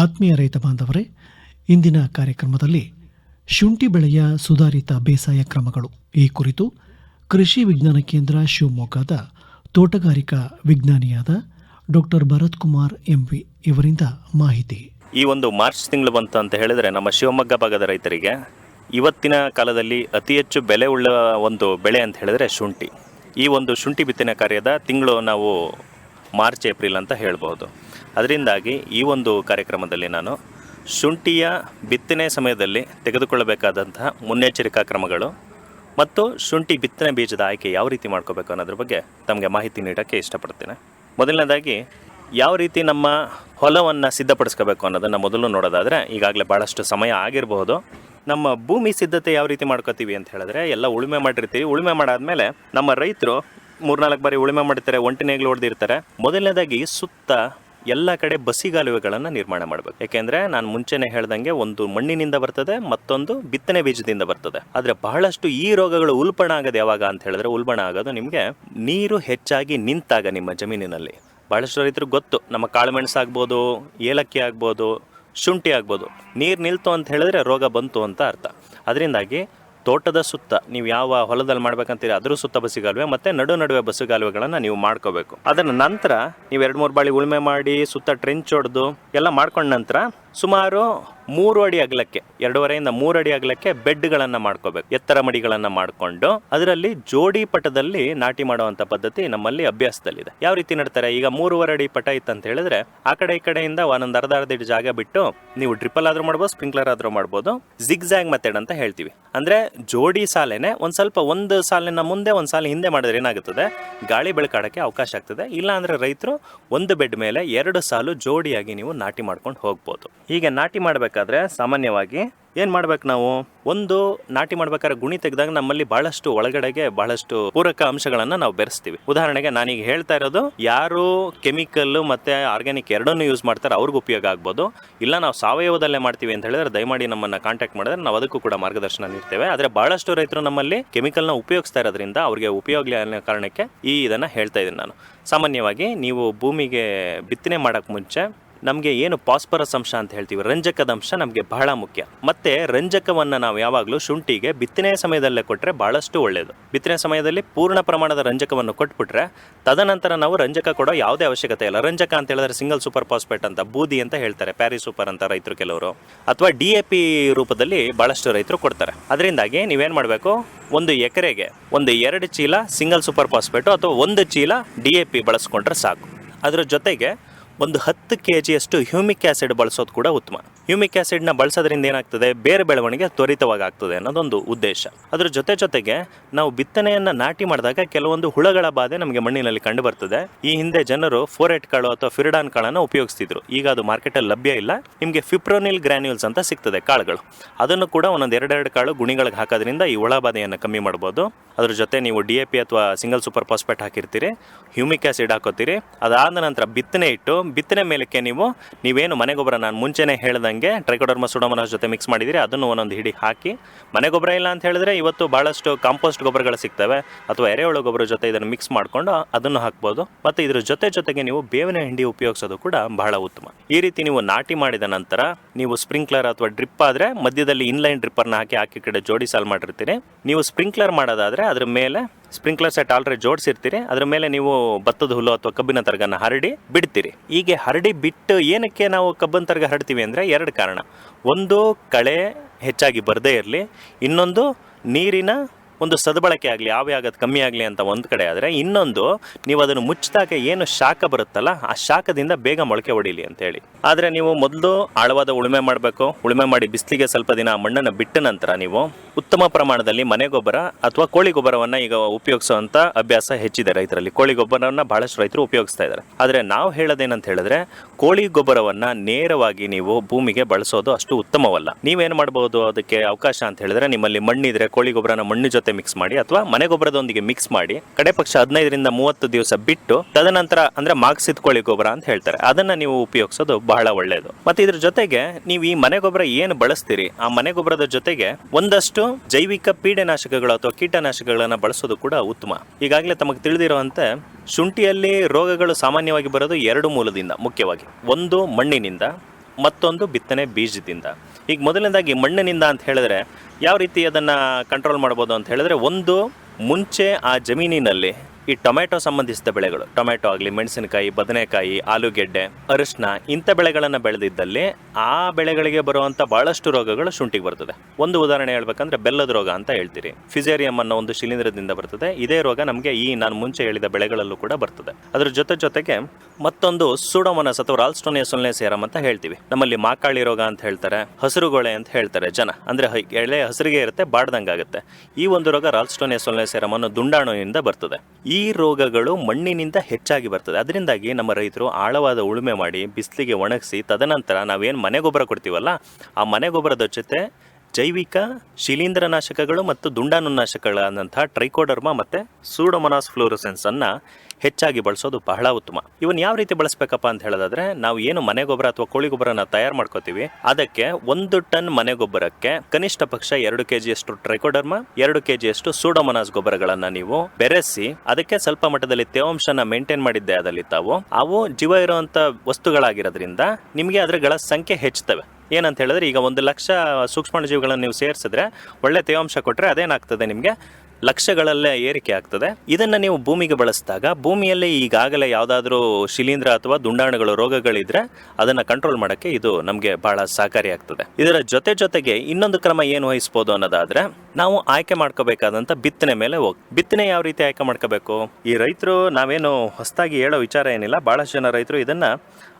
ಆತ್ಮೀಯ ರೈತ ಬಾಂಧವರೇ, ಇಂದಿನ ಕಾರ್ಯಕ್ರಮದಲ್ಲಿ ಶುಂಠಿ ಬೆಳೆಯ ಸುಧಾರಿತ ಬೇಸಾಯ ಕ್ರಮಗಳು. ಈ ಕುರಿತು ಕೃಷಿ ವಿಜ್ಞಾನ ಕೇಂದ್ರ ಶಿವಮೊಗ್ಗದ ತೋಟಗಾರಿಕಾ ವಿಜ್ಞಾನಿಯಾದ doctor Bharath Kumar M V ಇವರಿಂದ ಮಾಹಿತಿ. ಈ ಒಂದು ಮಾರ್ಚ್ ತಿಂಗಳು ಬಂತು ಅಂತ ಹೇಳಿದ್ರೆ ನಮ್ಮ ಶಿವಮೊಗ್ಗ ಭಾಗದ ರೈತರಿಗೆ ಇವತ್ತಿನ ಕಾಲದಲ್ಲಿ ಅತಿ ಹೆಚ್ಚು ಬೆಲೆ ಉಳ್ಳ ಒಂದು ಬೆಳೆ ಅಂತ ಹೇಳಿದ್ರೆ ಶುಂಠಿ. ಈ ಒಂದು ಶುಂಠಿ ಬಿತ್ತನೆ ಕಾರ್ಯದ ತಿಂಗಳು ನಾವು ಮಾರ್ಚ್, ಏಪ್ರಿಲ್ ಅಂತ ಹೇಳ್ಬೋದು ಅದರಿಂದಾಗಿ ಈ ಒಂದು ಕಾರ್ಯಕ್ರಮದಲ್ಲಿ ನಾನು ಶುಂಠಿಯ ಬಿತ್ತನೆ ಸಮಯದಲ್ಲಿ ತೆಗೆದುಕೊಳ್ಳಬೇಕಾದಂತಹ ಮುನ್ನೆಚ್ಚರಿಕಾ ಕ್ರಮಗಳು ಮತ್ತು ಶುಂಠಿ ಬಿತ್ತನೆ ಬೀಜದ ಆಯ್ಕೆ ಯಾವ ರೀತಿ ಮಾಡ್ಕೋಬೇಕು ಅನ್ನೋದ್ರ ಬಗ್ಗೆ ತಮಗೆ ಮಾಹಿತಿ ನೀಡೋಕ್ಕೆ ಇಷ್ಟಪಡ್ತೇನೆ. ಮೊದಲನೇದಾಗಿ ಯಾವ ರೀತಿ ನಮ್ಮ ಹೊಲವನ್ನು ಸಿದ್ಧಪಡಿಸ್ಕೋಬೇಕು ಅನ್ನೋದನ್ನು ಮೊದಲು ನೋಡೋದಾದರೆ ಈಗಾಗಲೇ ಭಾಳಷ್ಟು ಸಮಯ ಆಗಿರಬಹುದು. ನಮ್ಮ ಭೂಮಿ ಸಿದ್ಧತೆ ಯಾವ ರೀತಿ ಮಾಡ್ಕೋತೀವಿ ಅಂತ ಹೇಳಿದ್ರೆ ಎಲ್ಲ ಉಳುಮೆ ಮಾಡಿರ್ತೀವಿ. ಉಳುಮೆ ಮಾಡಾದ್ಮೇಲೆ ನಮ್ಮ ರೈತರು ಮೂರ್ನಾಲ್ಕು ಬಾರಿ ಉಳುಮೆ ಮಾಡ್ತಾರೆ ಒಂಟಿನೇಗ್ಲು ಹೊಡೆದಿರ್ತಾರೆ. ಮೊದಲನೇದಾಗಿ ಸುತ್ತ ಎಲ್ಲ ಕಡೆ ಬಸಿಗಾಲುವೆಗಳನ್ನು ನಿರ್ಮಾಣ ಮಾಡಬೇಕು. ಯಾಕೆಂದ್ರೆ ನಾನು ಮುಂಚೆನೆ ಹೇಳ್ದಂಗೆ ಒಂದು ಮಣ್ಣಿನಿಂದ ಬರ್ತದೆ, ಮತ್ತೊಂದು ಬಿತ್ತನೆ ಬೀಜದಿಂದ ಬರ್ತದೆ. ಆದ್ರೆ ಬಹಳಷ್ಟು ಈ ರೋಗಗಳು ಉಲ್ಬಣ ಆಗೋದು ಯಾವಾಗ ಅಂತ ಹೇಳಿದ್ರೆ ಉಲ್ಬಣ ಆಗೋದು ನಿಮಗೆ ನೀರು ಹೆಚ್ಚಾಗಿ ನಿಂತಾಗ ನಿಮ್ಮ ಜಮೀನಿನಲ್ಲಿ. ಬಹಳಷ್ಟು ರೈತರು ಗೊತ್ತು, ನಮ್ಮ ಕಾಳುಮೆಣಸು ಆಗ್ಬೋದು, ಏಲಕ್ಕಿ ಆಗ್ಬೋದು, ಶುಂಠಿ ಆಗ್ಬೋದು. ನೀರು ನಿಲ್ತು ಅಂತ ಹೇಳಿದ್ರೆ ರೋಗ ಬಂತು ಅಂತ ಅರ್ಥ. ಅದರಿಂದಾಗಿ ತೋಟದ ಸುತ್ತ, ನೀವು ಯಾವ ಹೊಲದಲ್ಲಿ ಮಾಡ್ಬೇಕಂತೀರಿ ಅದರ ಸುತ್ತ ಬಸಿಗಾಲುವೆ ಮತ್ತೆ ನಡು ನಡುವೆ ಬಸ್ಸುಗಾಲುವೆಗಳನ್ನು ನೀವು ಮಾಡ್ಕೋಬೇಕು. ಅದರ ನಂತರ ನೀವು ಎರಡು ಮೂರು ಬಾಳಿ ಉಳುಮೆ ಮಾಡಿ, ಸುತ್ತ ಟ್ರೆಂಚ್ ಹೊಡೆದು, ಎಲ್ಲ ಮಾಡ್ಕೊಂಡ ನಂತರ ಸುಮಾರು ಮೂರು ಅಡಿ ಅಗಲಕ್ಕೆ, ಎರಡೂವರೆಯಿಂದ ಮೂರು ಅಡಿ ಅಗಲಕ್ಕೆ ಬೆಡ್ಗಳನ್ನು ಮಾಡ್ಕೋಬೇಕು, ಎತ್ತರ ಮಡಿಗಳನ್ನು ಮಾಡಿಕೊಂಡು ಅದರಲ್ಲಿ ಜೋಡಿ ಪಟದಲ್ಲಿ ನಾಟಿ ಮಾಡುವಂತ ಪದ್ಧತಿ ನಮ್ಮಲ್ಲಿ ಅಭ್ಯಾಸದಲ್ಲಿದೆ. ಯಾವ ರೀತಿ ನಡ್ತಾರೆ? ಈಗ ಮೂರುವರೆ ಅಡಿ ಪಟ ಇತ್ತು ಅಂತ ಹೇಳಿದ್ರೆ ಆ ಕಡೆ ಈ ಕಡೆಯಿಂದ ಒಂದೊಂದು ಅರ್ಧ ಅರ್ಧ ಇಟ್ಟು ಜಾಗ ಬಿಟ್ಟು ನೀವು ಡ್ರಿಪ್ಪಲ್ ಆದರೂ ಮಾಡ್ಬೋದು, ಸ್ಪ್ರಿಂಕ್ಲರ್ ಆದರೂ ಮಾಡ್ಬೋದು ಜಿಗ್ಜಾಗ್ ಮೆಥಡ್ ಅಂತ ಹೇಳ್ತೀವಿ. ಅಂದ್ರೆ ಜೋಡಿ ಸಾಲೇನೆ ಒಂದು ಸ್ವಲ್ಪ ಒಂದು ಸಾಲಿನ ಮುಂದೆ, ಒಂದು ಸಾಲ ಹಿಂದೆ ಮಾಡಿದ್ರೆ ಏನಾಗುತ್ತದೆ? ಗಾಳಿ ಬೆಳಕಾಡೋಕ್ಕೆ ಅವಕಾಶ ಆಗ್ತದೆ. ಇಲ್ಲ ಅಂದ್ರೆ ರೈತರು ಒಂದು ಬೆಡ್ ಮೇಲೆ ಎರಡು ಸಾಲು ಜೋಡಿಯಾಗಿ ನೀವು ನಾಟಿ ಮಾಡ್ಕೊಂಡು ಹೋಗ್ಬೋದು. ಹೀಗೆ ನಾಟಿ ಮಾಡಬೇಕಾದ್ರೆ ಸಾಮಾನ್ಯವಾಗಿ ಏನು ಮಾಡ್ಬೇಕು ನಾವು? ಒಂದು, ನಾಟಿ ಮಾಡ್ಬೇಕಾದ್ರೆ ಗುಣಿ ತೆಗೆದಾಗ ನಮ್ಮಲ್ಲಿ ಬಹಳಷ್ಟು ಒಳಗಡೆಗೆ ಬಹಳಷ್ಟು ಪೂರಕ ಅಂಶಗಳನ್ನು ನಾವು ಬೆರೆಸ್ತೀವಿ. ಉದಾಹರಣೆಗೆ ನಾನೀಗ ಹೇಳ್ತಾ ಇರೋದು, ಯಾರು ಕೆಮಿಕಲ್ ಮತ್ತೆ ಆರ್ಗ್ಯಾನಿಕ್ ಎರಡನ್ನೂ ಯೂಸ್ ಮಾಡ್ತಾರೆ, ಅವ್ರಿಗೆ ಉಪಯೋಗ ಆಗ್ಬೋದು. ಇಲ್ಲ, ನಾವು ಸಾವಯವದಲ್ಲೇ ಮಾಡ್ತೀವಿ ಅಂತ ಹೇಳಿದ್ರೆ ದಯಮಾಡಿ ನಮ್ಮನ್ನ ಕಾಂಟ್ಯಾಕ್ಟ್ ಮಾಡಿದ್ರೆ ನಾವು ಅದಕ್ಕೂ ಕೂಡ ಮಾರ್ಗದರ್ಶನ ನೀಡ್ತೇವೆ. ಆದರೆ ಬಹಳಷ್ಟು ರೈತರು ನಮ್ಮಲ್ಲಿ ಕೆಮಿಕಲ್ನ ಉಪಯೋಗಿಸ್ತಾ ಇರೋದ್ರಿಂದ ಅವ್ರಿಗೆ ಉಪಯೋಗ ಅನ್ನೋ ಕಾರಣಕ್ಕೆ ಈ ಇದನ್ನು ಹೇಳ್ತಾ ಇದ್ದೀನಿ ನಾನು. ಸಾಮಾನ್ಯವಾಗಿ ನೀವು ಭೂಮಿಗೆ ಬಿತ್ತನೆ ಮಾಡೋಕ್ಕೆ ಮುಂಚೆ ನಮಗೆ ಏನು ಪಾಸ್ಪರಸ್ ಅಂಶ ಅಂತ ಹೇಳ್ತೀವಿ, ರಂಜಕದ ಅಂಶ ನಮಗೆ ಬಹಳ ಮುಖ್ಯ. ಮತ್ತೆ ರಂಜಕವನ್ನು ನಾವು ಯಾವಾಗಲೂ ಶುಂಠಿಗೆ ಬಿತ್ತನೆ ಸಮಯದಲ್ಲೇ ಕೊಟ್ಟರೆ ಬಹಳಷ್ಟು ಒಳ್ಳೆಯದು ಬಿತ್ತನೆ ಸಮಯದಲ್ಲಿ ಪೂರ್ಣ ಪ್ರಮಾಣದ ರಂಜಕವನ್ನು ಕೊಟ್ಬಿಟ್ರೆ ತದನಂತರ ನಾವು ರಂಜಕ ಕೊಡೋ ಯಾವುದೇ ಅವಶ್ಯಕತೆ ಇಲ್ಲ. ರಂಜಕ ಅಂತ ಹೇಳಿದ್ರೆ ಸಿಂಗಲ್ ಸೂಪರ್ ಫಾಸ್ಫೇಟ್ ಅಂತ, ಬೂದಿ ಅಂತ ಹೇಳ್ತಾರೆ ಪ್ಯಾರಿ ಸೂಪರ್ ಅಂತ ರೈತರು ಕೆಲವರು. ಅಥವಾ ಡಿ ಎ ಪಿ ರೂಪದಲ್ಲಿ ಬಹಳಷ್ಟು ರೈತರು ಕೊಡ್ತಾರೆ. ಅದರಿಂದಾಗಿ ನೀವೇನು ಮಾಡಬೇಕು? ಒಂದು ಎಕರೆಗೆ ಒಂದು ಎರಡು ಚೀಲ ಸಿಂಗಲ್ ಸೂಪರ್ ಫಾಸ್ಫೇಟು ಅಥವಾ ಒಂದು ಚೀಲ ಡಿ ಎ ಪಿ ಬಳಸ್ಕೊಂಡ್ರೆ ಸಾಕು. ಅದರ ಜೊತೆಗೆ ಒಂದು ಹತ್ತು ಕೆ ಜಿಯಷ್ಟು ಹ್ಯೂಮಿಕ್ ಆ್ಯಸಿಡ್ ಬಳಸೋದು ಕೂಡ ಉತ್ತಮ. ಹ್ಯೂಮಿಕ್ ಆ್ಯಸಿಡ್ನ ಬಳಸೋದ್ರಿಂದ ಏನಾಗ್ತದೆ? ಬೇರೆ ಬೆಳವಣಿಗೆ ತ್ವರಿತವಾಗಿ ಆಗ್ತದೆ ಅನ್ನೋದೊಂದು ಉದ್ದೇಶ. ಅದರ ಜೊತೆ ಜೊತೆಗೆ ನಾವು ಬಿತ್ತನೆಯನ್ನು ನಾಟಿ ಮಾಡಿದಾಗ ಕೆಲವೊಂದು ಹುಳಗಳ ಬಾಧೆ ನಮಗೆ ಮಣ್ಣಿನಲ್ಲಿ ಕಂಡು ಬರ್ತದೆ ಈ ಹಿಂದೆ ಜನರು ಫೋರೆಟ್ ಕಾಳು ಅಥವಾ ಫಿರಿಡಾನ್ ಕಾಳನ್ನು ಉಪಯೋಗಿಸ್ತಿದ್ರು. ಈಗ ಅದು ಮಾರ್ಕೆಟಲ್ಲಿ ಲಭ್ಯ ಇಲ್ಲ. ನಿಮಗೆ ಫಿಪ್ರೋನಿಲ್ ಗ್ರ್ಯಾನ್ಯೂಲ್ಸ್ ಅಂತ ಸಿಗ್ತದೆ ಕಾಳುಗಳು. ಅದನ್ನು ಕೂಡ ಒಂದೊಂದು ಎರಡೆರಡು ಕಾಳು ಗುಣಿಗಳಿಗೆ ಹಾಕೋದ್ರಿಂದ ಈ ಹುಳ ಬಾಧೆಯನ್ನು ಕಮ್ಮಿ ಮಾಡ್ಬೋದು. ಅದ್ರ ಜೊತೆ ನೀವು ಡಿ ಎ ಪಿ ಅಥವಾ ಸಿಂಗಲ್ ಸೂಪರ್ ಫಾಸ್ಫೇಟ್ ಹಾಕಿರ್ತೀರಿ. ಹ್ಯೂಮಿಕ್ ಆ್ಯಸಿಡ್ ಹಾಕೋತೀರಿ. ಅದಾದ ನಂತರ ಬಿತ್ತನೆ ಇಟ್ಟು ಬಿತ್ತನೆ ಮೇಲಕ್ಕೆ ನೀವು, ನೀವೇನು ಮನೆ ಗೊಬ್ಬರ ನಾನು ಮುಂಚೆನೇ ಹೇಳ್ದಂಗೆ ಟ್ರೈಕೋಡರ್ಮ ಸುಡಮನಸ್ ಜೊತೆ ಮಿಕ್ಸ್ ಮಾಡಿದಿರಿ, ಅದನ್ನು ಒಂದೊಂದು ಹಿಡಿ ಹಾಕಿ. ಮನೆ ಗೊಬ್ಬರ ಇಲ್ಲ ಅಂತ ಹೇಳಿದ್ರೆ ಇವತ್ತು ಭಾಳಷ್ಟು ಕಾಂಪೋಸ್ಟ್ ಗೊಬ್ಬರಗಳು ಸಿಗ್ತವೆ, ಅಥವಾ ಎರೆಹುಳು ಗೊಬ್ಬರ ಜೊತೆ ಇದನ್ನು ಮಿಕ್ಸ್ ಮಾಡಿಕೊಂಡು ಅದನ್ನು ಹಾಕ್ಬೋದು. ಮತ್ತು ಇದ್ರ ಜೊತೆ ಜೊತೆಗೆ ನೀವು ಬೇವಿನ ಹಿಂಡಿ ಉಪಯೋಗಿಸೋದು ಕೂಡ ಬಹಳ ಉತ್ತಮ. ಈ ರೀತಿ ನೀವು ನಾಟಿ ಮಾಡಿದ ನಂತರ, ನೀವು ಸ್ಪ್ರಿಂಕ್ಲರ್ ಅಥವಾ ಡ್ರಿಪ್ ಆದರೆ ಮಧ್ಯದಲ್ಲಿ ಇನ್ಲೈನ್ ಡ್ರಿಪ್ಪರ್ನ ಹಾಕಿ ಹಾಕಿ ಕಡೆ ಜೋಡಿ ಸಾಲ್ ಮಾಡಿರ್ತೀರಿ. ನೀವು ಸ್ಪ್ರಿಂಕ್ಲರ್ ಮಾಡೋದಾದರೆ ಅದ್ರ ಮೇಲೆ ಸ್ಪ್ರಿಂಕ್ಲರ್ ಸೆಟ್ ಆಲ್ರೆಡಿ ಜೋಡಿಸಿರ್ತೀರಿ, ಅದ್ರ ಮೇಲೆ ನೀವು ಭತ್ತದ ಹುಲ್ಲು ಅಥವಾ ಕಬ್ಬಿನ ತರಗನ್ನ ಹರಡಿ ಬಿಡ್ತೀರಿ. ಹೀಗೆ ಹರಡಿ ಬಿಟ್ಟು ಏನಕ್ಕೆ ನಾವು ಕಬ್ಬಿನ ತರಗ ಹರಡ್ತೀವಿ ಅಂದರೆ ಎರಡು ಕಾರಣ. ಒಂದು ಕಳೆ ಹೆಚ್ಚಾಗಿ ಬರದೇ ಇರಲಿ, ಇನ್ನೊಂದು ನೀರಿನ ಒಂದು ಸದ್ಬಳಕೆ ಆಗಲಿ, ಆವಿ ಆಗೋದು ಕಮ್ಮಿ ಆಗಲಿ ಅಂತ ಒಂದು ಕಡೆ ಆದರೆ ಇನ್ನೊಂದು, ನೀವು ಅದನ್ನು ಮುಚ್ಚಿದಾಗ ಏನು ಶಾಖ ಬರುತ್ತಲ್ಲ, ಆ ಶಾಖದಿಂದ ಬೇಗ ಮೊಳಕೆ ಹೊಡೀಲಿ ಅಂತೇಳಿ ಆದರೆ ನೀವು ಮೊದಲು ಆಳವಾದ ಉಳುಮೆ ಮಾಡಬೇಕು, ಉಳುಮೆ ಮಾಡಿ ಬಿಸಿಲಿಗೆ ಸ್ವಲ್ಪ ದಿನ ಮಣ್ಣನ್ನು ಬಿಟ್ಟ ನಂತರ ನೀವು ಉತ್ತಮ ಪ್ರಮಾಣದಲ್ಲಿ ಮನೆ ಗೊಬ್ಬರ ಅಥವಾ ಕೋಳಿ ಗೊಬ್ಬರವನ್ನು ಈಗ ಉಪಯೋಗಿಸುವಂಥ ಅಭ್ಯಾಸ ಹೆಚ್ಚಿದೆ ರೈತರಲ್ಲಿ. ಕೋಳಿ ಗೊಬ್ಬರವನ್ನು ಬಹಳಷ್ಟು ರೈತರು ಉಪಯೋಗಿಸ್ತಾ ಇದ್ದಾರೆ. ಆದರೆ ನಾವು ಹೇಳೋದೇನಂತ ಹೇಳಿದ್ರೆ, ಕೋಳಿ ಗೊಬ್ಬರವನ್ನು ನೇರವಾಗಿ ನೀವು ಭೂಮಿಗೆ ಬಳಸೋದು ಅಷ್ಟು ಉತ್ತಮವಲ್ಲ. ನೀವೇನು ಮಾಡ್ಬೋದು ಅದಕ್ಕೆ ಅವಕಾಶ ಅಂತ ಹೇಳಿದ್ರೆ, ನಿಮ್ಮಲ್ಲಿ ಮಣ್ಣಿದ್ರೆ ಕೋಳಿ ಗೊಬ್ಬರನ ಮಣ್ಣು ಜೊತೆ ಮಿಕ್ಸ್ ಮಾಡಿ ಅಥವಾ ಮನೆ ಗೊಬ್ಬರದೊಂದಿಗೆ ಮಿಕ್ಸ್ ಮಾಡಿ, ಕಡೆ ಪಕ್ಷ ಹದಿನೈದರಿಂದ ಮೂವತ್ತು ದಿವಸ ಬಿಟ್ಟು ತದನಂತರ ಅಂದ್ರೆ ಮಾಗ್ಸಿದ ಕೋಳಿ ಗೊಬ್ಬರ ಅಂತ ಹೇಳ್ತಾರೆ. ಅದನ್ನ ನೀವು ಉಪಯೋಗಿಸೋದು ಬಹಳ ಒಳ್ಳೆಯದು ಮತ್ತೆ ಇದ್ರ ಜೊತೆಗೆ ನೀವು ಈ ಮನೆ ಗೊಬ್ಬರ ಏನು ಬಳಸ್ತೀರಿ? ಆ ಮನೆ ಗೊಬ್ಬರದ ಜೊತೆಗೆ ಒಂದಷ್ಟು ಜೈವಿಕ ಪೀಡೆನಾಶಕಗಳು ಅಥವಾ ಕೀಟನಾಶಕಗಳನ್ನ ಬಳಸೋದು ಕೂಡ ಉತ್ತಮ. ಈಗಾಗಲೇ ತಮಗೆ ತಿಳಿದಿರುವಂತೆ ಶುಂಠಿಯಲ್ಲಿ ರೋಗಗಳು ಸಾಮಾನ್ಯವಾಗಿ ಬರೋದು ಎರಡು ಮೂಲದಿಂದ ಮುಖ್ಯವಾಗಿ. ಒಂದು ಮಣ್ಣಿನಿಂದ ಮತ್ತೊಂದು ಬಿತ್ತನೆ ಬೀಜದಿಂದ. ಈಗ ಮೊದಲನೇದಾಗಿ ಮಣ್ಣಿನಿಂದ ಅಂತ ಹೇಳಿದ್ರೆ ಯಾವ ರೀತಿ ಅದನ್ನು ಕಂಟ್ರೋಲ್ ಮಾಡ್ಬೋದು ಅಂತ ಹೇಳಿದ್ರೆ ಒಂದು ಮುಂಚೆ ಆ ಜಮೀನಿನಲ್ಲಿ ಈ ಟೊಮೆಟೊ ಸಂಬಂಧಿಸಿದ ಬೆಳೆಗಳು. ಟೊಮೆಟೊ ಆಗಲಿ, ಮೆಣಸಿನಕಾಯಿ, ಬದನೆಕಾಯಿ, ಆಲೂಗೆಡ್ಡೆ ಅರಿಶಿನ ಇಂಥ ಬೆಳೆಗಳನ್ನು ಬೆಳೆದಿದ್ದಲ್ಲಿ ಆ ಬೆಳೆಗಳಿಗೆ ಬರುವಂಥ ಬಹಳಷ್ಟು ರೋಗಗಳು ಶುಂಠಿಗೆ ಬರ್ತದೆ. ಒಂದು ಉದಾಹರಣೆ ಹೇಳ್ಬೇಕಂದ್ರೆ ಬೆಲ್ಲದ ರೋಗ ಅಂತ ಹೇಳ್ತೀರಿ. ಫಿಸೇರಿಯಂ ಅನ್ನೋ ಒಂದು ಶಿಲೀಂಧ್ರದಿಂದ ಬರ್ತದೆ. ಇದೇ ರೋಗ ನಮಗೆ ಈ ನಾನು ಮುಂಚೆ ಹೇಳಿದ ಬೆಳೆಗಳಲ್ಲೂ ಕೂಡ ಬರ್ತದೆ. ಅದರ ಜೊತೆ ಜೊತೆಗೆ ಮತ್ತೊಂದು ಸೂಡೋಮನಸ್ ಅಥವಾ ರಾಲ್ಸ್ಟೋನಿಯ ಸೊನ್ನೆ ಸೇರಮ್ ಅಂತ ಹೇಳ್ತೀವಿ. ನಮ್ಮಲ್ಲಿ ಮಾಕಾಳಿ ರೋಗ ಅಂತ ಹೇಳ್ತಾರೆ ಹಸಿರುಗೊಳೆ ಅಂತ ಹೇಳ್ತಾರೆ ಜನ. ಅಂದ್ರೆ ಎಳೆ ಹಸಿರಿಗೆ ಇರುತ್ತೆ, ಬಾಡ್ದಂಗಾಗುತ್ತೆ. ಈ ಒಂದು ರೋಗ ರಾಲ್ಸ್ಟೋನಿಯ ಸೊನ್ನೆ ಸೇರಮ್ ಅನ್ನೋ ದುಂಡಾಣುವಿನಿಂದ ಬರ್ತದೆ. ಈ ರೋಗಗಳು ಮಣ್ಣಿನಿಂದ ಹೆಚ್ಚಾಗಿ ಬರ್ತದೆ. ಅದರಿಂದಾಗಿ ನಮ್ಮ ರೈತರು ಆಳವಾದ ಉಳುಮೆ ಮಾಡಿ, ಬಿಸಿಲಿಗೆ ಒಣಗಿಸಿ, ತದನಂತರ ನಾವೇನು ಮನೆ ಗೊಬ್ಬರ ಕೊಡ್ತೀವಲ್ಲ, ಆ ಮನೆ ಗೊಬ್ಬರದ ಜೊತೆ ಜೈವಿಕ ಶಿಲೀಂಧ್ರನಾಶಕಗಳು ಮತ್ತು ದುಂಡಾಣುನಾಶಕಗಳಾದಂತಹ ಟ್ರೈಕೋಡರ್ಮ ಮತ್ತು ಸೂಡೋಮೊನಾಸ್ ಫ್ಲೋರೋಸೆನ್ಸ್ ಅನ್ನ ಹೆಚ್ಚಾಗಿ ಬಳಸೋದು ಬಹಳ ಉತ್ತಮ. ಇವನ್ ಯಾವ ರೀತಿ ಬಳಸಬೇಕಪ್ಪ ಅಂತ ಹೇಳೋದಾದ್ರೆ, ನಾವು ಏನು ಮನೆ ಗೊಬ್ಬರ ಅಥವಾ ಕೋಳಿ ಗೊಬ್ಬರನ ತಯಾರು ಮಾಡ್ಕೋತೀವಿ, ಅದಕ್ಕೆ ಒಂದು ಟನ್ ಮನೆ ಗೊಬ್ಬರಕ್ಕೆ ಕನಿಷ್ಠ ಪಕ್ಷ ಎರಡು ಕೆಜಿ ಅಷ್ಟು ಟ್ರೈಕೋಡರ್ಮ, ಎರಡು ಕೆಜಿ ಅಷ್ಟು ಸೂಡೋಮೊನಾಸ್ ಗೊಬ್ಬರಗಳನ್ನ ನೀವು ಬೆರೆಸಿ, ಅದಕ್ಕೆ ಸ್ವಲ್ಪ ಮಟ್ಟದಲ್ಲಿ ತೇವಾಂಶನ ಮೇಂಟೈನ್ ಮಾಡಿದ್ದೆ ಅದಲ್ಲಿ ತಾವು, ಅವು ಜೀವ ಇರುವಂತ ವಸ್ತುಗಳಾಗಿರೋದ್ರಿಂದ ನಿಮಗೆ ಅದರಗಳ ಸಂಖ್ಯೆ ಹೆಚ್ಚುತ್ತವೆ. ಏನಂತ ಹೇಳಿದ್ರೆ ಈಗ ಒಂದು ಲಕ್ಷ ಸೂಕ್ಷ್ಮಾಣುಜೀವಿಗಳನ್ನು ನೀವು ಸೇರಿಸಿದ್ರೆ ಒಳ್ಳೆ ತೇವಾಂಶ ಕೊಟ್ಟರೆ ಅದೇನಾಗ್ತದೆ ನಿಮಗೆ? ಲಕ್ಷಗಳಲ್ಲೇ ಏರಿಕೆ ಆಗ್ತದೆ. ಇದನ್ನು ನೀವು ಭೂಮಿಗೆ ಬಳಸಿದಾಗ ಭೂಮಿಯಲ್ಲಿ ಈಗಾಗಲೇ ಯಾವುದಾದ್ರೂ ಶಿಲೀಂಧ್ರ ಅಥವಾ ದುಂಡಾಣುಗಳು ರೋಗಗಳಿದ್ರೆ ಅದನ್ನು ಕಂಟ್ರೋಲ್ ಮಾಡೋಕ್ಕೆ ಇದು ನಮಗೆ ಬಹಳ ಸಹಕಾರಿಯಾಗ್ತದೆ ಇದರ ಜೊತೆ ಜೊತೆಗೆ ಇನ್ನೊಂದು ಕ್ರಮ ಏನು ವಹಿಸ್ಬೋದು ಅನ್ನೋದಾದರೆ ನಾವು ಆಯ್ಕೆ ಮಾಡ್ಕೋಬೇಕಾದಂಥ ಬಿತ್ತನೆ ಮೇಲೆ ಹೋಗಿ, ಬಿತ್ತನೆ ಯಾವ ರೀತಿ ಆಯ್ಕೆ ಮಾಡ್ಕೋಬೇಕು? ಈ ರೈತರು ನಾವೇನು ಹೊಸದಾಗಿ ಹೇಳೋ ವಿಚಾರ ಏನಿಲ್ಲ. ಭಾಳಷ್ಟು ಜನ ರೈತರು ಇದನ್ನು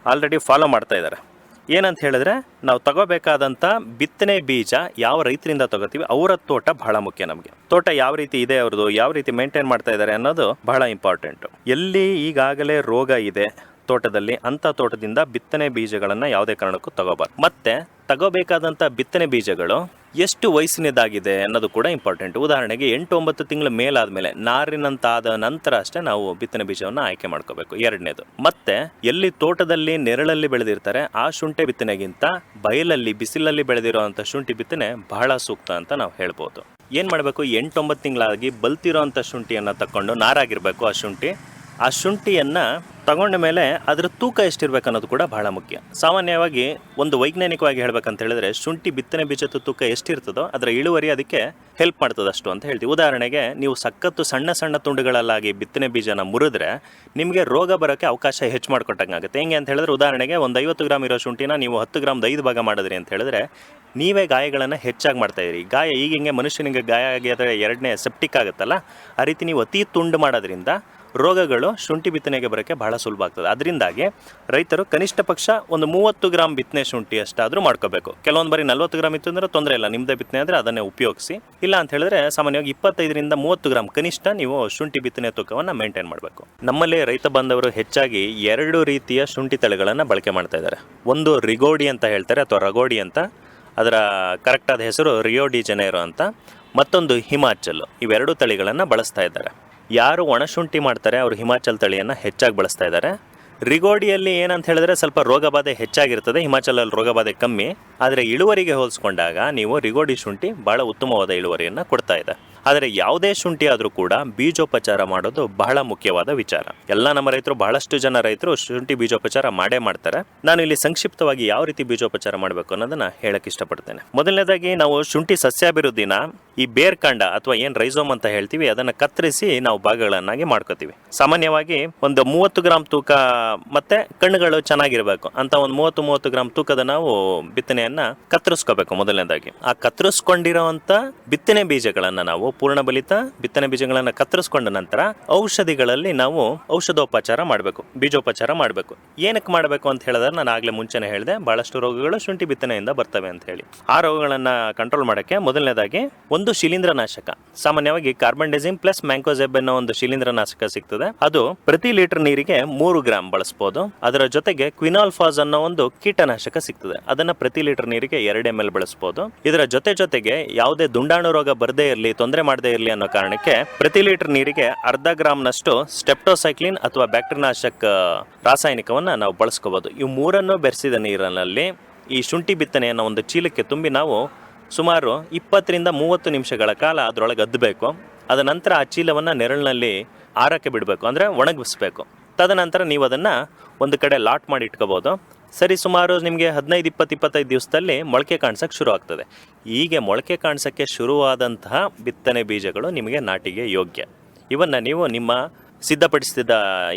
ಆಲ್ರೆಡಿ ಫಾಲೋ ಮಾಡ್ತಾ ಇದ್ದಾರೆ. ಏನಂತ ಹೇಳಿದ್ರೆ, ನಾವು ತಗೋಬೇಕಾದಂಥ ಬಿತ್ತನೆ ಬೀಜ ಯಾವ ರೈತರಿಂದ ತಗೋತೀವಿ, ಅವರ ತೋಟ ಬಹಳ ಮುಖ್ಯ ನಮಗೆ. ತೋಟ ಯಾವ ರೀತಿ ಇದೆ ಅವ್ರದ್ದು, ಯಾವ ರೀತಿ ಮೇಂಟೈನ್ ಮಾಡ್ತಾ ಇದ್ದಾರೆ ಅನ್ನೋದು ಬಹಳ ಇಂಪಾರ್ಟೆಂಟ್ ಎಲ್ಲಿ ಈಗಾಗಲೇ ರೋಗ ಇದೆ ತೋಟದಲ್ಲಿ ಅಂಥ ತೋಟದಿಂದ ಬಿತ್ತನೆ ಬೀಜಗಳನ್ನು ಯಾವುದೇ ಕಾರಣಕ್ಕೂ ತಗೋಬಾರ್ದು. ಮತ್ತೆ ತಗೋಬೇಕಾದಂಥ ಬಿತ್ತನೆ ಬೀಜಗಳು ಎಷ್ಟು ವಯಸ್ಸಿನದಾಗಿದೆ ಅನ್ನೋದು ಕೂಡ ಇಂಪಾರ್ಟೆಂಟ್ ಉದಾಹರಣೆಗೆ ಎಂಟು ಒಂಬತ್ತು ತಿಂಗಳ ಮೇಲಾದ್ಮೇಲೆ ನಾರಿನಂತಾದ ನಂತರ ಅಷ್ಟೇ ನಾವು ಬಿತ್ತನೆ ಬೀಜವನ್ನು ಆಯ್ಕೆ ಮಾಡ್ಕೋಬೇಕು, ಎರಡನೇದು. ಮತ್ತೆ ಎಲ್ಲಿ ತೋಟದಲ್ಲಿ ನೆರಳಲ್ಲಿ ಬೆಳೆದಿರ್ತಾರೆ, ಆ ಶುಂಠಿ ಬಿತ್ತನೆಗಿಂತ ಬಯಲಲ್ಲಿ, ಬಿಸಿಲಲ್ಲಿ ಬೆಳೆದಿರುವಂಥ ಶುಂಠಿ ಬಿತ್ತನೆ ಬಹಳ ಸೂಕ್ತ ಅಂತ ನಾವು ಹೇಳ್ಬೋದು. ಏನು ಮಾಡಬೇಕು ಎಂಟೊಂಬತ್ತು ತಿಂಗಳಾಗಿ ಬಲ್ತಿರೋಂಥ ಶುಂಠಿಯನ್ನು ತಕೊಂಡು ನಾರಾಗಿರಬೇಕು ಆ ಶುಂಠಿ. ಆ ಶುಂಠಿಯನ್ನ ತಗೊಂಡ ಮೇಲೆ ಅದರ ತೂಕ ಎಷ್ಟಿರ್ಬೇಕು ಅನ್ನೋದು ಕೂಡ ಬಹಳ ಮುಖ್ಯ. ಸಾಮಾನ್ಯವಾಗಿ ಒಂದು ವೈಜ್ಞಾನಿಕವಾಗಿ ಹೇಳ್ಬೇಕಂತ ಹೇಳಿದ್ರೆ ಶುಂಠಿ ಬಿತ್ತನೆ ಬೀಜದ ತೂಕ ಎಷ್ಟಿರ್ತದೋ ಅದರ ಇಳುವರಿ ಅದಕ್ಕೆ ಹೆಲ್ಪ್ ಮಾಡ್ತದಷ್ಟು ಅಂತ ಹೇಳ್ತೀವಿ. ಉದಾಹರಣೆಗೆ ನೀವು ಸಖತ್ತು ಸಣ್ಣ ಸಣ್ಣ ತುಂಡುಗಳಲ್ಲಾಗಿ ಬಿತ್ತನೆ ಬೀಜನ ಮುರಿದ್ರೆ ನಿಮಗೆ ರೋಗ ಬರೋಕ್ಕೆ ಅವಕಾಶ ಹೆಚ್ಚು ಮಾಡಿಕೊಟ್ಟಂಗಾಗುತ್ತೆ. ಹೆಂಗೆ ಅಂತ ಹೇಳಿದ್ರೆ ಉದಾಹರಣೆಗೆ ಒಂದು ಐವತ್ತು ಗ್ರಾಮ್ ಇರೋ ಶುಂಠಿನ ನೀವು ಹತ್ತು ಗ್ರಾಮ್ ಐದು ಭಾಗ ಮಾಡಿದ್ರಿ ಅಂತ ಹೇಳಿದ್ರೆ ನೀವೇ ಗಾಯಗಳನ್ನು ಹೆಚ್ಚಾಗಿ ಮಾಡ್ತಾ ಇದ್ರಿ ಗಾಯ ಈಗ ಹಿಂಗೆ ಮನುಷ್ಯನಿಗೆ ಗಾಯ ಆಗಿದ್ರೆ ಎರಡನೇ ಸೆಪ್ಟಿಕ್ ಆಗುತ್ತಲ್ಲ, ಆ ರೀತಿ ನೀವು ಅತಿ ತುಂಡು ಮಾಡೋದ್ರಿಂದ ರೋಗಗಳು ಶುಂಠಿ ಬಿತ್ತನೆಗೆ ಬರೋಕ್ಕೆ ಬಹಳ ಸುಲಭ ಆಗ್ತದೆ. ಅದರಿಂದಾಗಿ ರೈತರು ಕನಿಷ್ಠ ಪಕ್ಷ ಒಂದು ಮೂವತ್ತು ಗ್ರಾಮ್ ಬಿತ್ತನೆ ಶುಂಠಿ ಅಷ್ಟಾದರೂ ಮಾಡ್ಕೋಬೇಕು. ಕೆಲವೊಂದು ಬಾರಿ ನಲ್ವತ್ತು ಗ್ರಾಮ್ ಇತ್ತು ಅಂದರೆ ತೊಂದರೆ ಇಲ್ಲ. ನಿಮ್ಮದೇ ಬಿತ್ತನೆ ಆದರೆ ಅದನ್ನೇ ಉಪಯೋಗಿಸಿ. ಇಲ್ಲ ಅಂತ ಹೇಳಿದ್ರೆ ಸಾಮಾನ್ಯವಾಗಿ ಇಪ್ಪತ್ತೈದರಿಂದ ಮೂವತ್ತು ಗ್ರಾಮ್ ಕನಿಷ್ಠ ನೀವು ಶುಂಠಿ ಬಿತ್ತನೆ ತೂಕವನ್ನು ಮೇಂಟೈನ್ ಮಾಡಬೇಕು. ನಮ್ಮಲ್ಲಿ ರೈತ ಬಾಂಧವರು ಹೆಚ್ಚಾಗಿ ಎರಡು ರೀತಿಯ ಶುಂಠಿ ತಳಿಗಳನ್ನು ಬಳಕೆ ಮಾಡ್ತಾ ಇದ್ದಾರೆ. ಒಂದು ರಿಗೋಡಿ ಅಂತ ಹೇಳ್ತಾರೆ ಅಥವಾ ರಗೋಡಿ ಅಂತ. ಅದರ ಕರೆಕ್ಟಾದ ಹೆಸರು ರಿಯೋ ಡಿ ಜನೇರೋ ಅಂತ. ಮತ್ತೊಂದು ಹಿಮಾಚಲ್. ಇವೆರಡು ತಳಿಗಳನ್ನು ಬಳಸ್ತಾ ಇದ್ದಾರೆ. ಯಾರು ಒಣಶುಂಠಿ ಮಾಡ್ತಾರೆ, ಅವರು ಹಿಮಾಚಲ್ ತಳಿಯನ್ನು ಹೆಚ್ಚಾಗಿ ಬಳಸ್ತಾ ಇದ್ದಾರೆ ರಿಗೋಡಿಯಲ್ಲಿ ಏನಂತ ಹೇಳಿದ್ರೆ ಸ್ವಲ್ಪ ರೋಗಬಾಧೆ ಹೆಚ್ಚಾಗಿರ್ತದೆ, ಹಿಮಾಚಲಲ್ಲಿ ರೋಗಬಾಧೆ ಕಮ್ಮಿ. ಆದರೆ ಇಳುವರಿಗೆ ಹೋಲಿಸ್ಕೊಂಡಾಗ ನೀವು ರಿಗೋಡಿ ಶುಂಠಿ ಭಾಳ ಉತ್ತಮವಾದ ಇಳುವರಿಯನ್ನು ಕೊಡ್ತಾ ಇದೆ. ಆದರೆ ಯಾವುದೇ ಶುಂಠಿ ಆದರೂ ಕೂಡ ಬೀಜೋಪಚಾರ ಮಾಡೋದು ಬಹಳ ಮುಖ್ಯವಾದ ವಿಚಾರ. ಎಲ್ಲ ನಮ್ಮ ರೈತರು ಬಹಳಷ್ಟು ಜನ ರೈತರು ಶುಂಠಿ ಬೀಜೋಪಚಾರ ಮಾಡೇ ಮಾಡ್ತಾರೆ. ನಾನು ಇಲ್ಲಿ ಸಂಕ್ಷಿಪ್ತವಾಗಿ ಯಾವ ರೀತಿ ಬೀಜೋಪಚಾರ ಮಾಡಬೇಕು ಅನ್ನೋದನ್ನ ಹೇಳಕ್ ಇಷ್ಟಪಡ್ತೇನೆ. ಮೊದಲನೇದಾಗಿ ನಾವು ಶುಂಠಿ ಸಸ್ಯಾಭಿವೃದ್ಧಿನ ಈ ಬೇರ್ ಕಾಂಡ ಅಥವಾ ಏನ್ ರೈಸೋಮ್ ಅಂತ ಹೇಳ್ತೀವಿ, ಅದನ್ನ ಕತ್ತರಿಸಿ ನಾವು ಭಾಗಗಳನ್ನಾಗಿ ಮಾಡ್ಕೋತೀವಿ. ಸಾಮಾನ್ಯವಾಗಿ ಒಂದು ಮೂವತ್ತು ಗ್ರಾಮ್ ತೂಕ ಮತ್ತೆ ಕಣ್ಣುಗಳು ಚೆನ್ನಾಗಿರ್ಬೇಕು. ಅಂತ ಒಂದು ಮೂವತ್ತು ಮೂವತ್ತು ಗ್ರಾಮ್ ತೂಕದ ನಾವು ಬಿತ್ತನೆಯನ್ನ ಕತ್ತರಿಸ್ಕೋಬೇಕು ಮೊದಲನೇದಾಗಿ. ಆ ಕತ್ತರಿಸ್ಕೊಂಡಿರೋಂಥ ಬಿತ್ತನೆ ಬೀಜಗಳನ್ನ ನಾವು ಪೂರ್ಣ ಬಲಿತ, ಬಿತ್ತನೆ ಬೀಜಗಳನ್ನು ಕತ್ತರಿಸ್ಕೊಂಡ ನಂತರ ಔಷಧಿಗಳಲ್ಲಿ ನಾವು ಔಷಧೋಪಚಾರ ಮಾಡಬೇಕು, ಬೀಜೋಪಚಾರ ಮಾಡಬೇಕು. ಏನಕ್ಕೆ ಮಾಡಬೇಕು ಅಂತ ಹೇಳಿದ್ರೆ ನಾನು ಆಗ್ಲೇ ಮುಂಚೆನೆ ಹೇಳಿದೆ. ಬಹಳಷ್ಟು ರೋಗಗಳು ಶುಂಠಿ ಬಿತ್ತನೆಯಿಂದ ಬರ್ತವೆ ಅಂತ ಹೇಳಿ. ಆ ರೋಗಗಳನ್ನ ಕಂಟ್ರೋಲ್ ಮಾಡೋಕ್ಕೆ ಮೊದಲನೇದಾಗಿ ಒಂದು ಶಿಲೀಂಧ್ರನಾಶಕ. ಸಾಮಾನ್ಯವಾಗಿ ಕಾರ್ಬನ್ ಡೆಸಿಮ್ ಪ್ಲಸ್ ಮ್ಯಾಂಕೋಜೆಬ್ ಅನ್ನೋ ಒಂದು ಶಿಲೀಂಧ್ರನಾಶಕ ಸಿಗ್ತದೆ. ಅದು ಪ್ರತಿ ಲೀಟರ್ ನೀರಿಗೆ ಮೂರು ಗ್ರಾಮ್ ಬಳಸಬಹುದು ಅದರ ಜೊತೆಗೆ ಕ್ವಿನಾಲ್ಫಾಸ್ ಅನ್ನೋ ಒಂದು ಕೀಟನಾಶಕ ಸಿಗ್ತದೆ. ಅದನ್ನ ಪ್ರತಿ ಲೀಟರ್ ನೀರಿಗೆ ಎರಡು ಎಂ ಎಲ್ ಬಳಸಬಹುದು ಇದರ ಜೊತೆ ಜೊತೆಗೆ ಯಾವುದೇ ದುಂಡಾಣು ರೋಗ ಬರದೇ ಇರಲಿ, ತೊಂದರೆ ಮಾಡದೇ ಇರಲಿ ಅನ್ನೋ ಕಾರಣಕ್ಕೆ ಪ್ರತಿ ಲೀಟರ್ ನೀರಿಗೆ ಅರ್ಧ ಗ್ರಾಮ್ನಷ್ಟು ಸ್ಟೆಪ್ಟೋಸೈಕ್ಲಿನ್ ಅಥವಾ ಬ್ಯಾಕ್ಟೀರಿಯಾನಾಶಕ ರಾಸಾಯನಿಕವನ್ನ ನಾವು ಬಳಸ್ಕೋಬಹುದು ಇವು ಮೂರನ್ನು ಬೆರೆಸಿದ ನೀರಿನಲ್ಲಿ ಈ ಶುಂಠಿ ಬಿತ್ತನೆಯನ್ನು ಒಂದು ಚೀಲಕ್ಕೆ ತುಂಬಿ ನಾವು ಸುಮಾರು ಇಪ್ಪತ್ತರಿಂದ ಮೂವತ್ತು ನಿಮಿಷಗಳ ಕಾಲ ಅದರೊಳಗೆ ಅದ್ದಬೇಕು ಅದ ನಂತರ ಆ ಚೀಲವನ್ನು ನೆರಳಿನಲ್ಲಿ ಆರಕ್ಕೆ ಬಿಡಬೇಕು. ಅಂದರೆ ಒಣಗಿಸ್ಬೇಕು. ತದನಂತರ ನೀವು ಅದನ್ನು ಒಂದು ಕಡೆ ಲಾಟ್ ಮಾಡಿ ಇಟ್ಕೋಬೋದು. ಸರಿ, ಸುಮಾರು ನಿಮಗೆ ಹದಿನೈದು, ಇಪ್ಪತ್ತು, ಇಪ್ಪತ್ತೈದು ದಿವಸದಲ್ಲಿ ಮೊಳಕೆ ಕಾಣಿಸೋಕ್ಕೆ ಶುರು ಆಗ್ತದೆ. ಹೀಗೆ ಮೊಳಕೆ ಕಾಣಿಸೋಕ್ಕೆ ಶುರುವಾದಂತಹ ಬಿತ್ತನೆ ಬೀಜಗಳು ನಿಮಗೆ ನಾಟಿಗೆ ಯೋಗ್ಯ. ಇವನ್ನು ನೀವು ನಿಮ್ಮ ಸಿದ್ಧಪಡಿಸಿದ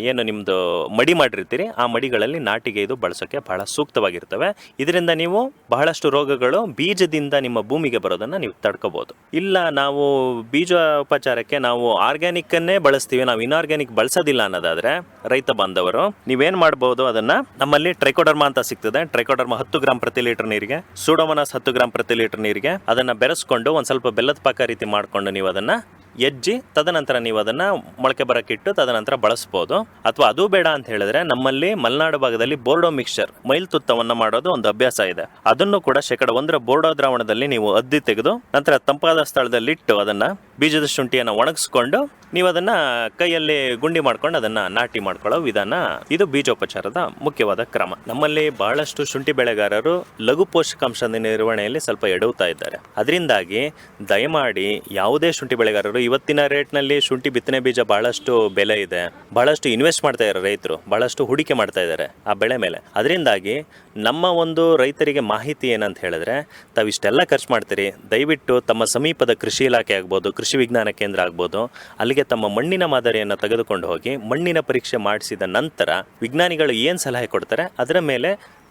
ಏನು ನಿಮ್ಮದು ಮಡಿ ಮಾಡಿರ್ತೀರಿ, ಆ ಮಡಿಗಳಲ್ಲಿ ನಾಟಿಗೆ ಇದು ಬಳಸೋಕ್ಕೆ ಬಹಳ ಸೂಕ್ತವಾಗಿರ್ತವೆ. ಇದರಿಂದ ನೀವು ಬಹಳಷ್ಟು ರೋಗಗಳು ಬೀಜದಿಂದ ನಿಮ್ಮ ಭೂಮಿಗೆ ಬರೋದನ್ನು ನೀವು ತಡ್ಕೋಬೋದು. ಇಲ್ಲ, ನಾವು ಬೀಜೋಪಚಾರಕ್ಕೆ ನಾವು ಆರ್ಗ್ಯಾನಿಕ್ಕನ್ನೇ ಬಳಸ್ತೀವಿ, ನಾವು ಇನ್ಆರ್ಗ್ಯಾನಿಕ್ ಬಳಸೋದಿಲ್ಲ ಅನ್ನೋದಾದರೆ ರೈತ ಬಾಂಧವರು, ನೀವೇನು ಮಾಡ್ಬೋದು ಅದನ್ನು? ನಮ್ಮಲ್ಲಿ ಟ್ರೈಕೋಡರ್ಮ ಅಂತ ಸಿಗ್ತದೆ. ಟ್ರೈಕೋಡರ್ಮ ಹತ್ತು ಗ್ರಾಮ್ ಪ್ರತಿ ಲೀಟರ್ ನೀರಿಗೆ, ಸೂಡೋಮನಾಸ್ ಹತ್ತು ಗ್ರಾಮ್ ಪ್ರತಿ ಲೀಟರ್ ನೀರಿಗೆ, ಅದನ್ನು ಬೆರೆಸ್ಕೊಂಡು ಒಂದು ಸ್ವಲ್ಪ ಬೆಲ್ಲದ ಪಾಕ ರೀತಿ ಮಾಡಿಕೊಂಡು ನೀವು ಅದನ್ನು ಎಜ್ಜಿ, ತದನಂತರ ನೀವು ಅದನ್ನು ಮೊಳಕೆ ಬರಕ್ಕಿಟ್ಟು ತದನಂತರ ಬಳಸ್ಬೋದು. ಅಥವಾ ಅದು ಬೇಡ ಅಂತ ಹೇಳಿದ್ರೆ ನಮ್ಮಲ್ಲಿ ಮಲೆನಾಡು ಭಾಗದಲ್ಲಿ ಬೋರ್ಡೋ ಮಿಕ್ಸ್ಚರ್, ಮೈಲ್ ತುತ್ತವನ್ನು ಮಾಡೋದು ಒಂದು ಅಭ್ಯಾಸ ಇದೆ. ಅದನ್ನು ಕೂಡ ಶೇಕಡ ಒಂದರ ಬೋರ್ಡೋ ದ್ರಾವಣದಲ್ಲಿ ನೀವು ಅದ್ದಿ ತೆಗೆದು, ನಂತರ ತಂಪಾದ ಸ್ಥಳದಲ್ಲಿಟ್ಟು ಅದನ್ನು ಬೀಜದ ಶುಂಠಿಯನ್ನು ಒಣಗಿಸ್ಕೊಂಡು ನೀವು ಅದನ್ನ ಕೈಯಲ್ಲಿ ಗುಂಡಿ ಮಾಡ್ಕೊಂಡು ಅದನ್ನ ನಾಟಿ ಮಾಡ್ಕೊಳ್ಳೋ ವಿಧಾನ ಇದು ಬೀಜೋಪಚಾರದ ಮುಖ್ಯವಾದ ಕ್ರಮ. ನಮ್ಮಲ್ಲಿ ಬಹಳಷ್ಟು ಶುಂಠಿ ಬೆಳೆಗಾರರು ಲಘು ಪೋಷಕಾಂಶದ ನಿರ್ವಹಣೆಯಲ್ಲಿ ಸ್ವಲ್ಪ ಎಡವುತ್ತಾ ಇದ್ದಾರೆ. ಅದರಿಂದಾಗಿ ದಯಮಾಡಿ ಯಾವುದೇ ಶುಂಠಿ ಬೆಳೆಗಾರರು ಇವತ್ತಿನ ರೇಟ್ನಲ್ಲಿ ಶುಂಠಿ ಬಿತ್ತನೆ ಬೀಜ ಬಹಳಷ್ಟು ಬೆಲೆ ಇದೆ, ಬಹಳಷ್ಟು ಇನ್ವೆಸ್ಟ್ ಮಾಡ್ತಾ ಇದ್ದಾರೆ ರೈತರು, ಬಹಳಷ್ಟು ಹೂಡಿಕೆ ಮಾಡ್ತಾ ಇದ್ದಾರೆ ಆ ಬೆಳೆ ಮೇಲೆ. ಅದರಿಂದಾಗಿ ನಮ್ಮ ಒಂದು ರೈತರಿಗೆ ಮಾಹಿತಿ ಏನಂತ ಹೇಳಿದ್ರೆ ತಾವು ಇಷ್ಟೆಲ್ಲ ಖರ್ಚು ಮಾಡ್ತೀರಿ, ದಯವಿಟ್ಟು ತಮ್ಮ ಸಮೀಪದ ಕೃಷಿ ಇಲಾಖೆ ಆಗ್ಬೋದು, ಕೃಷಿ ವಿಜ್ಞಾನ ಕೇಂದ್ರ ಆಗ್ಬೋದು ಅಲ್ಲಿಗೆ ತಮ್ಮ ಮಣ್ಣಿನ ಮಾದರಿಯನ್ನು ತೆಗೆದುಕೊಂಡು ಹೋಗಿ ಮಣ್ಣಿನ ಪರೀಕ್ಷೆ ಮಾಡಿಸಿದ ನಂತರ ವಿಜ್ಞಾನಿಗಳು ಏನು ಸಲಹೆ ಕೊಡ್ತಾರೆ? ಅದರ ಮೇಲೆ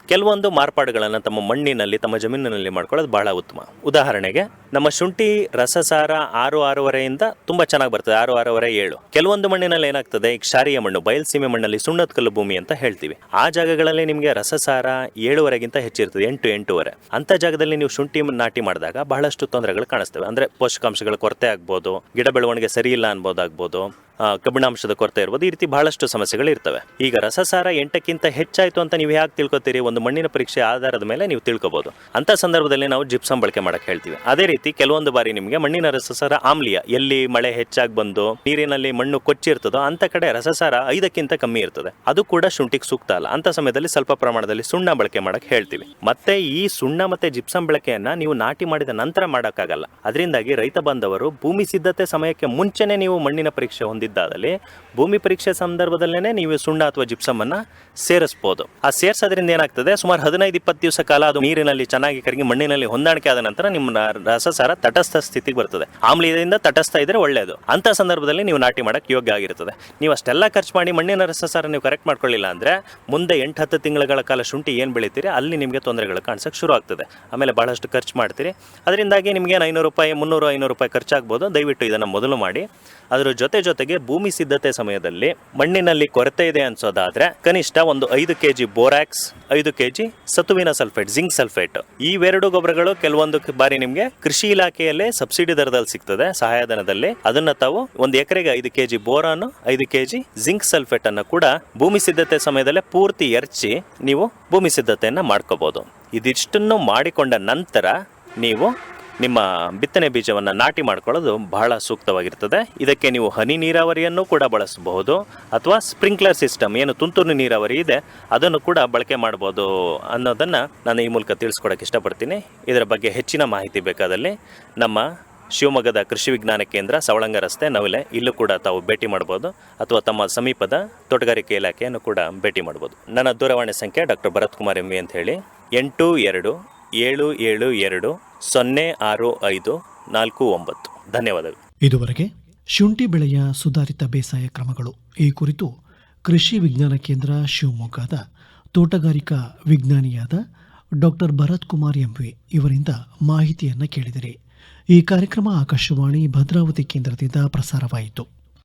ಕೆಲವೊಂದು ಮಾರ್ಪಾಡುಗಳನ್ನು ತಮ್ಮ ಮಣ್ಣಿನಲ್ಲಿ, ತಮ್ಮ ಜಮೀನಿನಲ್ಲಿ ಮಾಡ್ಕೊಳ್ಳೋದು ಬಹಳ ಉತ್ತಮ. ಉದಾಹರಣೆಗೆ, ನಮ್ಮ ಶುಂಠಿ ರಸಸಾರ ಆರು ಆರೂವರೆಯಿಂದ ತುಂಬ ಚೆನ್ನಾಗಿ ಬರ್ತದೆ, ಆರು ಆರೂವರೆ ಏಳು. ಕೆಲವೊಂದು ಮಣ್ಣಿನಲ್ಲಿ ಏನಾಗ್ತದೆ ಈ ಕ್ಷಾರಿಯ ಮಣ್ಣು, ಬಯಲ್ಸೀಮೆ ಮಣ್ಣಲ್ಲಿ ಸುಣ್ಣದ ಕಲ್ಲು ಭೂಮಿ ಅಂತ ಹೇಳ್ತೀವಿ. ಆ ಜಾಗಗಳಲ್ಲಿ ನಿಮಗೆ ರಸಸಾರ ಏಳುವರೆಗಿಂತ ಹೆಚ್ಚಿರ್ತದೆ, ಎಂಟು ಎಂಟೂವರೆ. ಅಂತ ಜಾಗದಲ್ಲಿ ನೀವು ಶುಂಠಿ ನಾಟಿ ಮಾಡಿದಾಗ ಬಹಳಷ್ಟು ತೊಂದರೆಗಳು ಕಾಣಿಸ್ತವೆ. ಅಂದ್ರೆ ಪೋಷಕಾಂಶಗಳ ಕೊರತೆ ಆಗ್ಬೋದು, ಗಿಡ ಬೆಳವಣಿಗೆ ಸರಿ ಇಲ್ಲ ಅನ್ಬೋದಾಗ್ಬೋದು. ಕಬ್ಬಿಣಾಂಶದ ಕೊರತೆ ಇರ್ಬೋದು ಈ ರೀತಿ ಬಹಳಷ್ಟು ಸಮಸ್ಯೆಗಳು ಇರ್ತವೆ ಈಗ ರಸಸಾರ ಎಂಟಕ್ಕಿಂತ ಹೆಚ್ಚಾಯಿತು ಅಂತ ನೀವು ಯಾಕೆ ತಿಳ್ಕೊತೀರಿ? ಒಂದು ಮಣ್ಣಿನ ಪರೀಕ್ಷೆ ಆಧಾರದ ಮೇಲೆ ನೀವು ತಿಳ್ಕೊಬಹುದು ಅಂತ ಸಂದರ್ಭದಲ್ಲಿ ನಾವು ಜಿಪ್ಸಮ್ ಬಳಕೆ ಮಾಡಕ್ಕೆ ಹೇಳ್ತೀವಿ. ಅದೇ ರೀತಿ ಕೆಲವೊಂದು ಬಾರಿ ನಿಮಗೆ ಮಣ್ಣಿನ ರಸಸಾರ ಆಮ್ಲಿಯ, ಎಲ್ಲಿ ಮಳೆ ಹೆಚ್ಚಾಗಿ ಬಂದು ನೀರಿನಲ್ಲಿ ಮಣ್ಣು ಕೊಚ್ಚಿರ್ತದೋ ಅಂತ ಕಡೆ ರಸಸಾರ ಐದಕ್ಕಿಂತ ಕಮ್ಮಿ ಇರ್ತದೆ. ಅದು ಕೂಡ ಶುಂಠಿಗೆ ಸೂಕ್ತ ಅಲ್ಲ. ಅಂತ ಸಮಯದಲ್ಲಿ ಸ್ವಲ್ಪ ಪ್ರಮಾಣದಲ್ಲಿ ಸುಣ್ಣ ಬಳಕೆ ಮಾಡಕ್ಕೆ ಹೇಳ್ತೀವಿ. ಮತ್ತೆ ಈ ಸುಣ್ಣ ಮತ್ತೆ ಜಿಪ್ಸಮ್ ಬಳಕೆಯನ್ನ ನೀವು ನಾಟಿ ಮಾಡಿದ ನಂತರ ಮಾಡೋಕ್ಕಾಗಲ್ಲ. ಅದರಿಂದಾಗಿ ರೈತ ಬಂದವರು ಭೂಮಿ ಸಿದ್ಧತೆ ಸಮಯಕ್ಕೆ ಮುಂಚೆನೆ ನೀವು ಮಣ್ಣಿನ ಪರೀಕ್ಷೆ ಹೊಂದಿದ್ದಾದಲ್ಲಿ ಭೂಮಿ ಪರೀಕ್ಷೆ ಸಂದರ್ಭದಲ್ಲೇ ನೀವು ಸುಣ್ಣ ಅಥವಾ ಜಿಪ್ಸಮ್ ಅನ್ನ ಸೇರಿಸ್ಬೋದು. ಆ ಸೇರಿಸೋದ್ರಿಂದ ಏನಾಗ್ತದೆ? ಸುಮಾರು ಹದಿನೈದು, ಇಪ್ಪತ್ತು ದಿವಸ ಕಾಲ ಅದು ನೀರಿನಲ್ಲಿ ಚೆನ್ನಾಗಿ ಕರಗಿ ಮಣ್ಣಿನಲ್ಲಿ ಹೊಂದಾಣಿಕೆ ಆದ ನಂತರ ನಿಮ್ಮ ರಸಸಾರ ತಟಸ್ಥ ಸ್ಥಿತಿಗೆ ಬರ್ತದೆ. ಆಮ್ಲೀಯದಿಂದ ತಟಸ್ಥ ಇದ್ರೆ ಒಳ್ಳೆಯದು ಅಂತ ಸಂದರ್ಭದಲ್ಲಿ ನೀವು ನಾಟಿ ಮಾಡಕ್ಕೆ ಯೋಗ್ಯ ಆಗಿರ್ತದೆ. ನೀವು ಅಷ್ಟೆಲ್ಲ ಖರ್ಚು ಮಾಡಿ ಮಣ್ಣಿನ ರಸಸಾರ ನೀವು ಕರೆಕ್ಟ್ ಮಾಡ್ಕೊಳ್ಳಿಲ್ಲ ಅಂದ್ರೆ ಮುಂದೆ ಎಂಟು, ಹತ್ತು ತಿಂಗಳ ಕಾಲ ಶುಂಠಿ ಏನು ಬೆಳಿತೀರಿ? ಅಲ್ಲಿ ನಿಮಗೆ ತೊಂದರೆಗಳು ಕಾಣಿಸಕ್ಕೆ ಶುರು ಆಗ್ತದೆ. ಆಮೇಲೆ ಬಹಳಷ್ಟು ಖರ್ಚು ಮಾಡ್ತೀರಿ. ಅದರಿಂದಾಗಿ ನಿಮಗೆ ಐನೂರು ರೂಪಾಯಿ, ಮುನ್ನೂರು, ಐನೂರು ರೂಪಾಯಿ ಖರ್ಚಾಗ್ಬೋದು. ದಯವಿಟ್ಟು ಇದನ್ನು ಮೊದಲು ಮಾಡಿ. ಅದರ ಜೊತೆ ಜೊತೆಗೆ ಭೂಮಿ ಸಿದ್ಧತೆ ಸಮಯದಲ್ಲಿ ಮಣ್ಣಿನಲ್ಲಿ ಕೊರತೆ ಇದೆ ಅನ್ಸೋದಾದ್ರೆ ಕನಿಷ್ಠ ಒಂದು ಐದು ಕೆ ಜಿ ಬೋರಾಕ್ಸ್, ಐದು ಕೆ ಜಿ ಸತುವಿನ ಸಲ್ಫೇಟ್, ಜಿಂಕ್ ಸಲ್ಫೇಟ್. ಇವೆರಡು ಗೊಬ್ಬರಗಳು ಕೆಲವೊಂದು ಬಾರಿ ನಿಮಗೆ ಕೃಷಿ ಇಲಾಖೆಯಲ್ಲೇ ಸಬ್ಸಿಡಿ ದರದಲ್ಲಿ ಸಿಗ್ತದೆ ಸಹಾಯಧನದಲ್ಲಿ. ಅದನ್ನ ತಾವು ಒಂದು ಎಕರೆಗೆ ಐದು ಕೆ ಜಿ ಬೋರಾನ್, ಐದು ಕೆ ಜಿ ಜಿಂಕ್ ಸಲ್ಫೇಟ್ ಅನ್ನು ಕೂಡ ಭೂಮಿ ಸಿದ್ಧತೆ ಸಮಯದಲ್ಲೇ ಪೂರ್ತಿ ಎರಚಿ ನೀವು ಭೂಮಿ ಸಿದ್ಧತೆಯನ್ನ ಮಾಡ್ಕೋಬಹುದು ಇದಿಷ್ಟನ್ನು ಮಾಡಿಕೊಂಡ ನಂತರ ನೀವು ನಿಮ್ಮ ಬಿತ್ತನೆ ಬೀಜವನ್ನು ನಾಟಿ ಮಾಡ್ಕೊಳ್ಳೋದು ಬಹಳ ಸೂಕ್ತವಾಗಿರ್ತದೆ. ಇದಕ್ಕೆ ನೀವು ಹನಿ ನೀರಾವರಿಯನ್ನು ಕೂಡ ಬಳಸಬಹುದು ಅಥವಾ ಸ್ಪ್ರಿಂಕ್ಲರ್ ಸಿಸ್ಟಮ್, ಏನು ತುಂತುರು ನೀರಾವರಿ ಇದೆ, ಅದನ್ನು ಕೂಡ ಬಳಕೆ ಮಾಡ್ಬೋದು ಅನ್ನೋದನ್ನು ನಾನು ಈ ಮೂಲಕ ತಿಳಿಸ್ಕೊಡೋಕೆ ಇಷ್ಟಪಡ್ತೀನಿ. ಇದರ ಬಗ್ಗೆ ಹೆಚ್ಚಿನ ಮಾಹಿತಿ ಬೇಕಾದಲ್ಲಿ ನಮ್ಮ ಶಿವಮೊಗ್ಗದ ಕೃಷಿ ವಿಜ್ಞಾನ ಕೇಂದ್ರ ಸವಳಂಗ ರಸ್ತೆ ನವಲೆ, ಇಲ್ಲೂ ಕೂಡ ತಾವು ಭೇಟಿ ಮಾಡ್ಬೋದು ಅಥವಾ ತಮ್ಮ ಸಮೀಪದ ತೋಟಗಾರಿಕೆ ಇಲಾಖೆಯನ್ನು ಕೂಡ ಭೇಟಿ ಮಾಡ್ಬೋದು. ನನ್ನ ದೂರವಾಣಿ ಸಂಖ್ಯೆ ಡಾಕ್ಟರ್ ಭರತ್ ಕುಮಾರ್ ಎಂ ಅಂತ ಹೇಳಿ, ಎಂಟು ಎರಡು ಏಳು ಏಳು ಎರಡು ಸೊನ್ನೆ ಆರು ಐದು ನಾಲ್ಕು ಒಂಬತ್ತು. ಧನ್ಯವಾದಗಳು. ಇದುವರೆಗೆ ಶುಂಠಿ ಬೆಳೆಯ ಸುಧಾರಿತ ಬೇಸಾಯ ಕ್ರಮಗಳು. ಈ ಕುರಿತು ಕೃಷಿ ವಿಜ್ಞಾನ ಕೇಂದ್ರ ಶಿವಮೊಗ್ಗದ ತೋಟಗಾರಿಕಾ ವಿಜ್ಞಾನಿಯಾದ doctor Bharath Kumar M V ಇವರಿಂದ ಮಾಹಿತಿಯನ್ನು ಕೇಳಿದಿರಿ. ಈ ಕಾರ್ಯಕ್ರಮ ಆಕಾಶವಾಣಿ, ಭದ್ರಾವತಿ ಕೇಂದ್ರದಿಂದ ಪ್ರಸಾರವಾಯಿತು.